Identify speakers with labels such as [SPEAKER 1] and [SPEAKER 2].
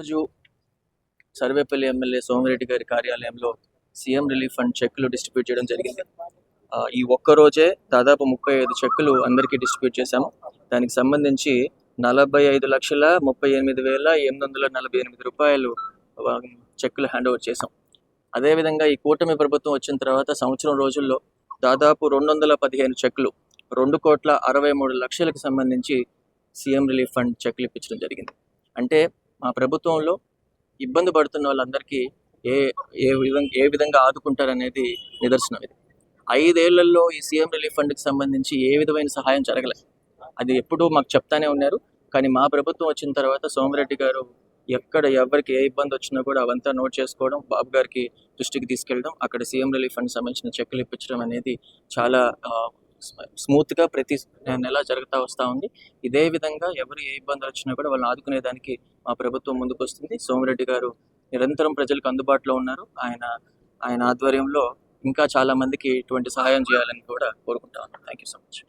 [SPEAKER 1] రోజు సర్వేపల్లి ఎమ్మెల్యే సోమిరెడ్డి గారి కార్యాలయంలో సీఎం రిలీఫ్ ఫండ్ చెక్కులు డిస్ట్రిబ్యూట్ చేయడం జరిగింది. ఈ ఒక్క రోజే దాదాపు ముప్పై ఐదు చెక్కులు అందరికీ డిస్ట్రిబ్యూట్ చేశాము. దానికి సంబంధించి నలభై ఐదు లక్షల ముప్పై ఎనిమిది వేల ఎనిమిది వందల నలభై ఎనిమిది రూపాయలు చెక్కులు హ్యాండ్ ఓవర్ చేశాం. అదేవిధంగా ఈ కూటమి ప్రభుత్వం వచ్చిన తర్వాత సంవత్సరం రోజుల్లో దాదాపు రెండు వందల పదిహేను చెక్కులు రెండు కోట్ల అరవై మూడు లక్షలకు సంబంధించి సీఎం రిలీఫ్ ఫండ్ చెక్కులు ఇప్పించడం జరిగింది. అంటే మా ప్రభుత్వంలో ఇబ్బంది పడుతున్న వాళ్ళందరికీ ఏ ఏ విధంగా ఏ విధంగా ఆదుకుంటారనేది నిదర్శనం ఇది. ఐదేళ్ళలో ఈ సీఎం రిలీఫ్ ఫండ్కి సంబంధించి ఏ విధమైన సహాయం జరగలేదు అది ఎప్పుడూ మాకు చెప్తానే ఉన్నారు. కానీ మా ప్రభుత్వం వచ్చిన తర్వాత సోమరెడ్డి గారు ఎక్కడ ఎవరికి ఏ ఇబ్బంది వచ్చినా కూడా అవంతా నోట్ చేసుకోవడం బాబు గారికి దృష్టికి తీసుకెళ్ళడం అక్కడ సీఎం రిలీఫ్ ఫండ్ సంబంధించిన చెక్కులు ఇప్పించడం అనేది చాలా స్మూత్గా ప్రతి నెల జరుగుతూ వస్తూ ఉంది. ఇదే విధంగా ఎవరు ఏ ఇబ్బందులు వచ్చినా కూడా వాళ్ళని ఆదుకునేదానికి మా ప్రభుత్వం ముందుకొస్తుంది. సోమిరెడ్డి గారు నిరంతరం ప్రజలకు అందుబాటులో ఉన్నారు. ఆయన ఆయన ఆధ్వర్యంలో ఇంకా చాలా మందికి ఇటువంటి సహాయం చేయాలని కూడా కోరుకుంటా ఉన్నాను థ్యాంక్ యూ సో మచ్